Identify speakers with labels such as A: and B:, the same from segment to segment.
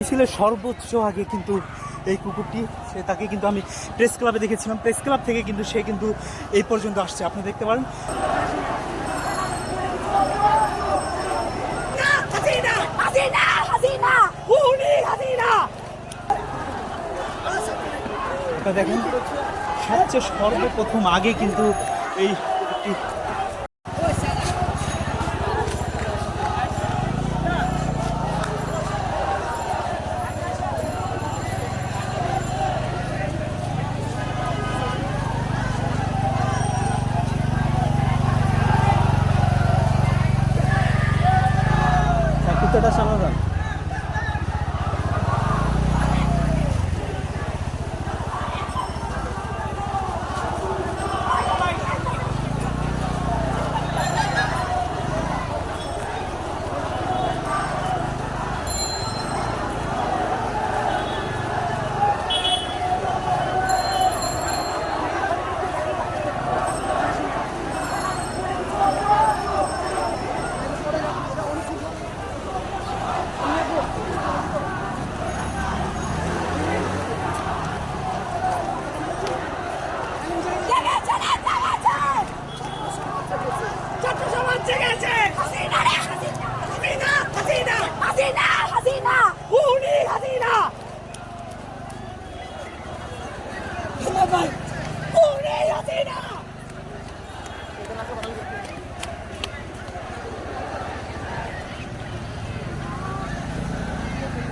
A: মিছিলের সর্বোচ্চ আগে কিন্তু এই কুকুরটি সে তাকে কিন্তু আমি প্রেস ক্লাবে দেখেছিলাম। প্রেস ক্লাব থেকে কিন্তু সে কিন্তু এই পর্যন্ত আসছে আপনি দেখতে পারেন। দেখেন সবচেয়ে সর্বপ্রথম আগে কিন্তু এই কুকুরটি কুত্তাটা সামনে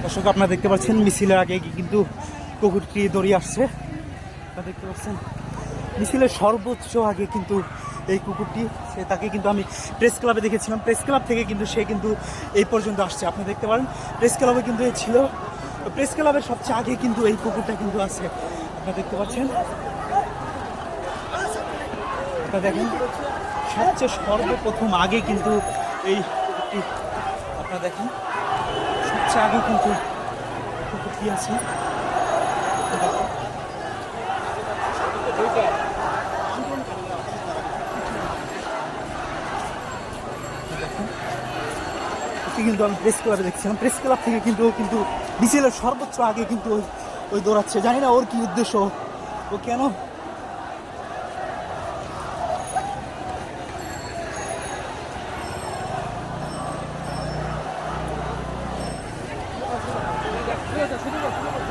A: দর্শক, আপনারা দেখতে পাচ্ছেন মিছিলের আগে কিন্তু কুকুরটি দৌড়িয়ে আসছে। আপনারা দেখতে পাচ্ছেন, মিছিলের সর্বোচ্চ আগে কিন্তু এই কুকুরটি, সে তাকে কিন্তু আমি প্রেস ক্লাবে দেখেছিলাম। প্রেস ক্লাব থেকে কিন্তু সে কিন্তু এই পর্যন্ত আসছে। আপনি দেখতে পারেন, প্রেস ক্লাবে কিন্তু এ ছিল। প্রেস ক্লাবের সবচেয়ে আগে কিন্তু এই কুকুরটা কিন্তু আছে। আপনারা দেখতে পাচ্ছেন, আপনারা দেখেন, সবচেয়ে সর্বপ্রথম আগে কিন্তু এই কুকুরটি, আপনারা দেখেন। আগে কিন্তু আছে। কিন্তু আমি প্রেস ক্লাবে দেখছিলাম। প্রেস ক্লাব থেকে কিন্তু ও কিন্তু বিসিএলের সর্বোচ্চ আগে কিন্তু ওই ওই দৌড়াচ্ছে। জানি না ওর কি উদ্দেশ্য। ও কেন? 그래서 주는 거 주는 거.